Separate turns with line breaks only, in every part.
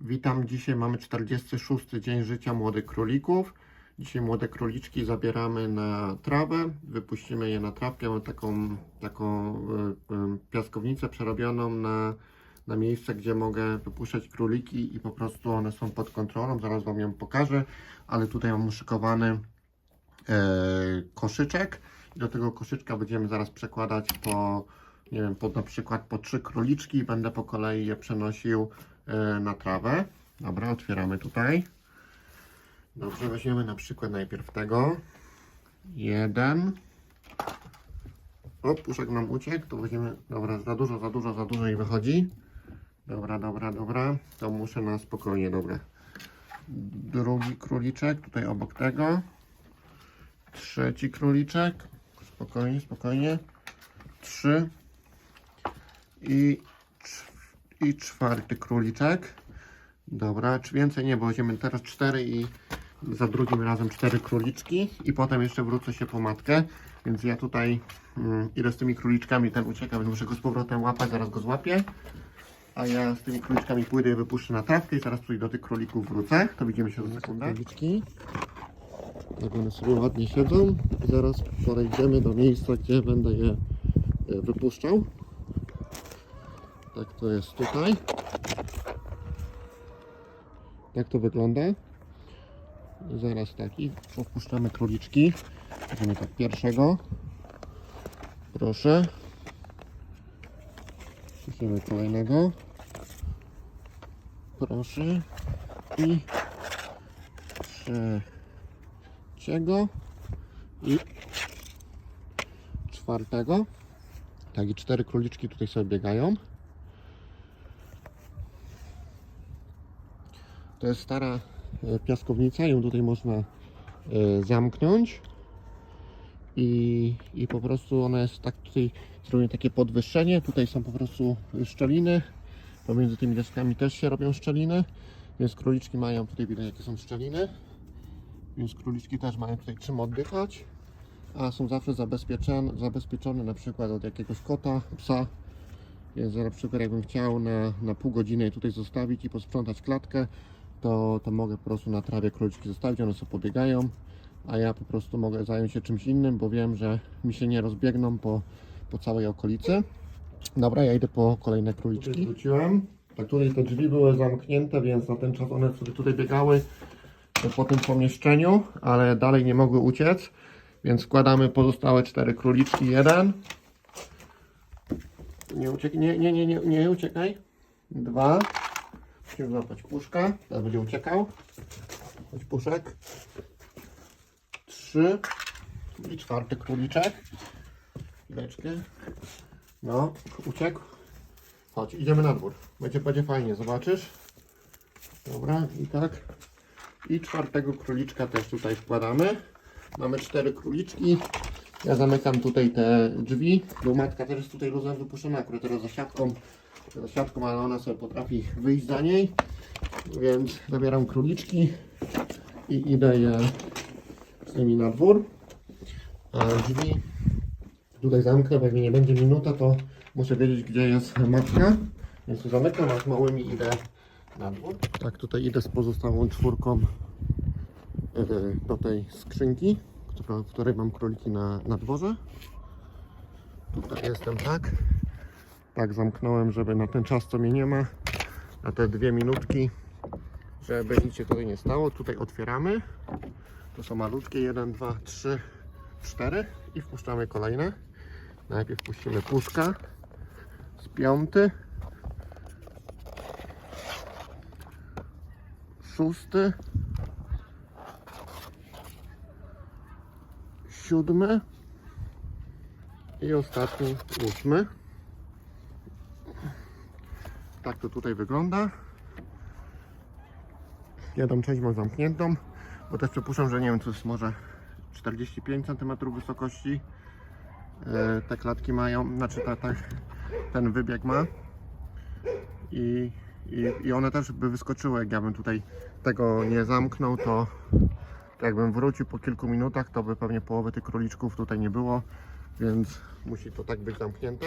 Witam, dzisiaj mamy 46 dzień życia młodych królików. Dzisiaj młode króliczki zabieramy na trawę, wypuścimy je na trawkę. Mamy taką, taką e, e, piaskownicę przerobioną na, na miejsce, gdzie mogę wypuszczać króliki i po prostu one są pod kontrolą. Zaraz Wam ją pokażę, ale tutaj mam uszykowany e, koszyczek do tego koszyczka będziemy zaraz przekładać po, nie wiem, po, na przykład po trzy króliczki i będę po kolei je przenosił na trawę. Dobra, otwieramy tutaj. Dobrze, weźmiemy na przykład najpierw tego. Jeden. O, puszek nam uciekł, to weźmiemy, dobra, za dużo, za dużo, za dużo i wychodzi. Dobra, dobra, dobra, to muszę na spokojnie, dobra. Drugi króliczek, tutaj obok tego. Trzeci króliczek, spokojnie, spokojnie. Trzy. I, cz- i czwarty króliczek. Dobra, czy więcej nie, bo weźmiemy teraz cztery i za drugim razem cztery króliczki i potem jeszcze wrócę się po matkę, więc ja tutaj mm, idę z tymi króliczkami, ten ucieka, więc muszę go z powrotem łapać, zaraz go złapię. A ja z tymi króliczkami pójdę je wypuszczę na trawkę i zaraz tutaj do tych królików wrócę. To widzimy się za sekundę. Króliczki. Jak one sobie ładnie siedzą i zaraz podejdziemy do miejsca, gdzie będę je e, wypuszczał. Tak to jest tutaj. Tak to wygląda. Zaraz taki. Opuszczamy króliczki. Weźmiemy tak pierwszego. Proszę. Weźmiemy kolejnego. Proszę. I trzeciego. I czwartego. Tak i cztery króliczki tutaj sobie biegają. To jest stara e, piaskownica, ją tutaj można e, zamknąć. I, i po prostu ona jest tak tutaj zrobione takie podwyższenie, tutaj są po prostu szczeliny, pomiędzy tymi deskami też się robią szczeliny, więc króliczki mają, tutaj widać jakie są szczeliny, więc króliczki też mają tutaj czym oddychać, a są zawsze zabezpieczone, zabezpieczone na przykład od jakiegoś kota, psa, więc na przykład jakbym chciał na, na pół godziny tutaj zostawić i posprzątać klatkę, to, to mogę po prostu na trawie króliczki zostawić, one sobie pobiegają, a ja po prostu mogę zająć się czymś innym, bo wiem, że mi się nie rozbiegną po, po całej okolicy. Dobra, ja idę po kolejne króliczki. Wróciłem. Tak tutaj te drzwi były zamknięte, więc na ten czas one sobie tutaj biegały po tym pomieszczeniu, ale dalej nie mogły uciec, więc wkładamy pozostałe cztery króliczki. Jeden. Nie, uciek nie, nie, nie, nie, nie uciekaj. Dwa. Musimy złapać puszka. Teraz będzie uciekał. Chodź puszek. Trzy. I czwarty króliczek. Chwileczkę. No, uciekł. Chodź, idziemy na dwór. Będzie, będzie fajnie, zobaczysz. Dobra, i tak. I czwartego króliczka też tutaj wkładamy. Mamy cztery króliczki. Ja zamykam tutaj te drzwi, bo matka też jest tutaj luzem wypuszczona, akurat teraz za siatką, siatką, ale ona sobie potrafi wyjść za niej, więc zabieram króliczki i idę je z nimi na dwór, a drzwi tutaj zamknę, mi nie będzie minuta, to muszę wiedzieć, gdzie jest matka, więc tu zamykam, a z małymi idę na dwór. Tak, tutaj idę z pozostałą czwórką yy, do tej skrzynki, w której mam króliki na, na dworze. Tutaj jestem tak. Tak zamknąłem, żeby na ten czas, co mnie nie ma, na te dwie minutki, żeby nic się tutaj nie stało. Tutaj otwieramy. To są malutkie. 1, 2, 3, 4 i wpuszczamy kolejne. Najpierw puścimy puszka z piąty. Szósty. siódmy i ostatni ósmy. Tak to tutaj wygląda. Jedną część mam zamkniętą, bo też przypuszczam, że nie wiem, to jest może 45 cm wysokości. E, te klatki mają, znaczy ta, ta, ten wybieg ma. I, i, I one też by wyskoczyły, jak ja bym tutaj tego nie zamknął, to jakbym wrócił po kilku minutach, to by pewnie połowy tych króliczków tutaj nie było, więc musi to tak być zamknięte.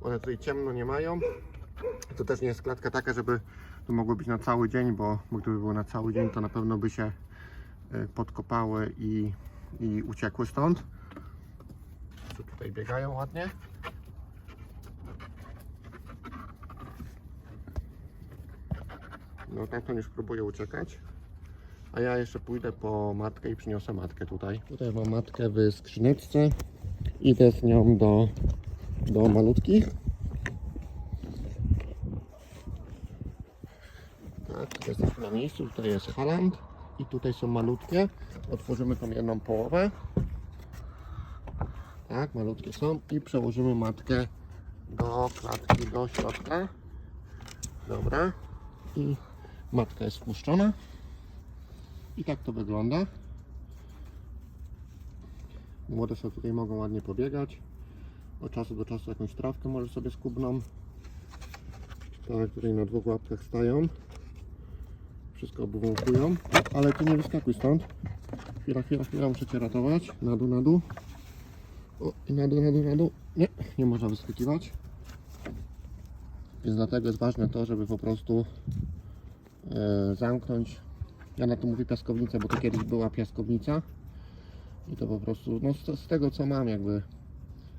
One tutaj ciemno nie mają. To też nie jest klatka taka, żeby to mogło być na cały dzień, bo, bo gdyby było na cały dzień, to na pewno by się y, podkopały i, i uciekły stąd. Co tutaj biegają ładnie. No tamten już próbuje uciekać. A ja jeszcze pójdę po matkę i przyniosę matkę tutaj. Tutaj mam matkę w skrzyneczce. Idę z nią do, do malutkich. Tak, jesteśmy na miejscu. Tutaj jest Haland i tutaj są malutkie. Otworzymy tą jedną połowę. Tak, malutkie są i przełożymy matkę do klatki do środka. Dobra. I matka jest wpuszczona. I tak to wygląda. Młode sobie tutaj mogą ładnie pobiegać. Od czasu do czasu jakąś trawkę może sobie skubną. Tak, tutaj na dwóch łapkach stają. Wszystko obwąchują. Ale ty nie wyskakuj stąd. Chwila, chwila, chwila, muszę cię ratować. Na dół, na dół. O, i na dół, na dół, na dół. Nie, nie można wyskakiwać. Więc dlatego jest ważne to, żeby po prostu e, zamknąć. Ja na to mówię piaskownicę, bo to kiedyś była piaskownica. I to po prostu, no z, z tego co mam, jakby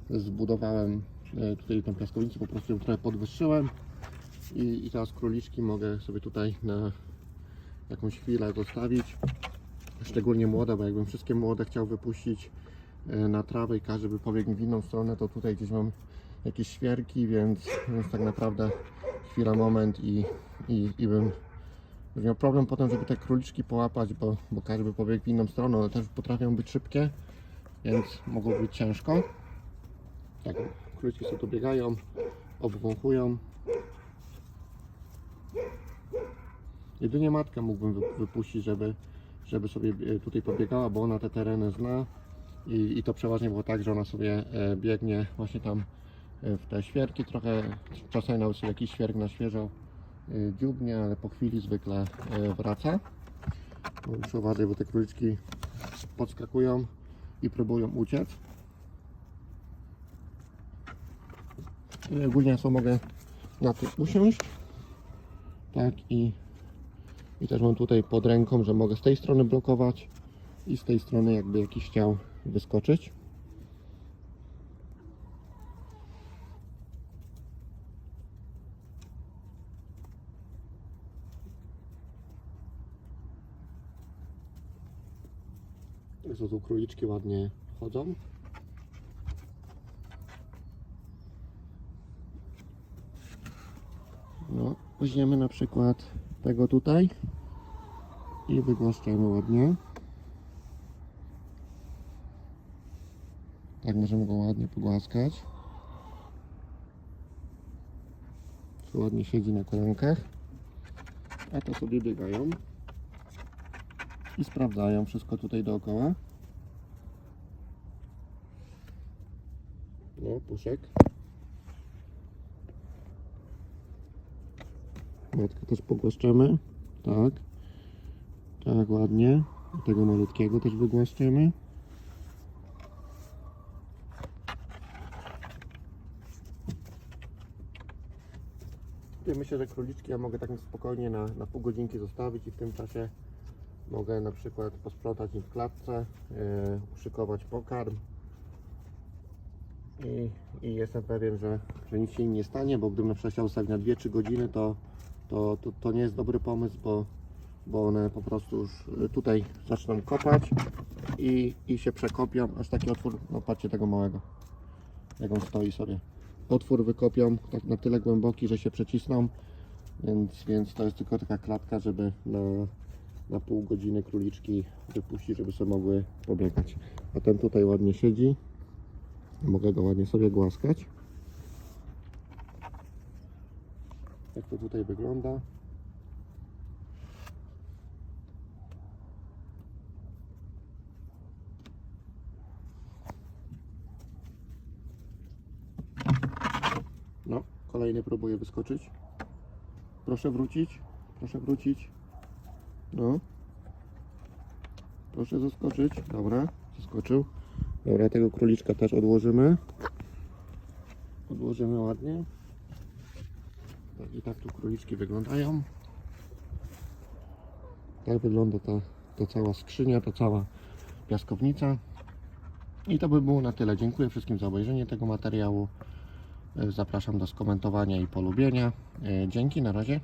zbudowałem e, tutaj tą piaskownicę, po prostu ją trochę podwyższyłem. I, I teraz króliczki mogę sobie tutaj na jakąś chwilę zostawić. Szczególnie młode, bo jakbym wszystkie młode chciał wypuścić e, na trawę i każdy by pobiegł w inną stronę, to tutaj gdzieś mam jakieś świerki, więc, więc tak naprawdę chwila, moment i, i, i bym miał problem potem, żeby te króliczki połapać, bo, bo każdy by pobiegł w inną stronę, one też potrafią być szybkie, więc mogło być ciężko. Tak, króliczki sobie biegają, obwąchują. Jedynie matkę mógłbym wy- wypuścić, żeby, żeby sobie e, tutaj pobiegała, bo ona te tereny zna i, i to przeważnie było tak, że ona sobie e, biegnie właśnie tam e, w te świerki trochę, czasami nawet sobie jakiś świerk na świeżo dziubnie, ale po chwili zwykle wraca. No, Muszę uważać, bo te króliczki podskakują i próbują uciec. Ogólnie sobie mogę na tym usiąść. Tak i, i też mam tutaj pod ręką, że mogę z tej strony blokować i z tej strony jakby jakiś chciał wyskoczyć. Jezu, tu króliczki ładnie chodzą. No, weźmiemy na przykład tego tutaj i wygłaszczamy ładnie. Tak możemy go ładnie pogłaskać. Tu ładnie siedzi na kolankach. A to sobie biegają i sprawdzają wszystko tutaj dookoła. No, puszek. Matkę też pogłaszczemy. Tak. Tak, ładnie. Tego malutkiego też wygłaszczemy. Tutaj myślę, że króliczki ja mogę tak spokojnie na, na pół godzinki zostawić i w tym czasie mogę na przykład posprzątać im w klatce, yy, uszykować pokarm i, i jestem pewien, że, że nic się im nie stanie, bo gdybym na przykład chciał zostawić na 2-3 godziny, to, to, to, to nie jest dobry pomysł, bo, bo one po prostu już y, tutaj zaczną kopać i, i się przekopią, aż taki otwór, no patrzcie tego małego, jak on stoi sobie. Otwór wykopią tak na tyle głęboki, że się przecisną, więc, więc to jest tylko taka klatka, żeby na, na pół godziny króliczki wypuścić, żeby sobie mogły pobiegać. A ten tutaj ładnie siedzi. Mogę go ładnie sobie głaskać. Jak to tutaj wygląda. No, kolejny próbuje wyskoczyć. Proszę wrócić. Proszę wrócić. No. Proszę zaskoczyć. Dobra, zaskoczył. Dobra, tego króliczka też odłożymy. Odłożymy ładnie. I tak tu króliczki wyglądają. Tak wygląda ta, ta cała skrzynia, ta cała piaskownica. I to by było na tyle. Dziękuję wszystkim za obejrzenie tego materiału. E, zapraszam do skomentowania i polubienia. E, dzięki, na razie.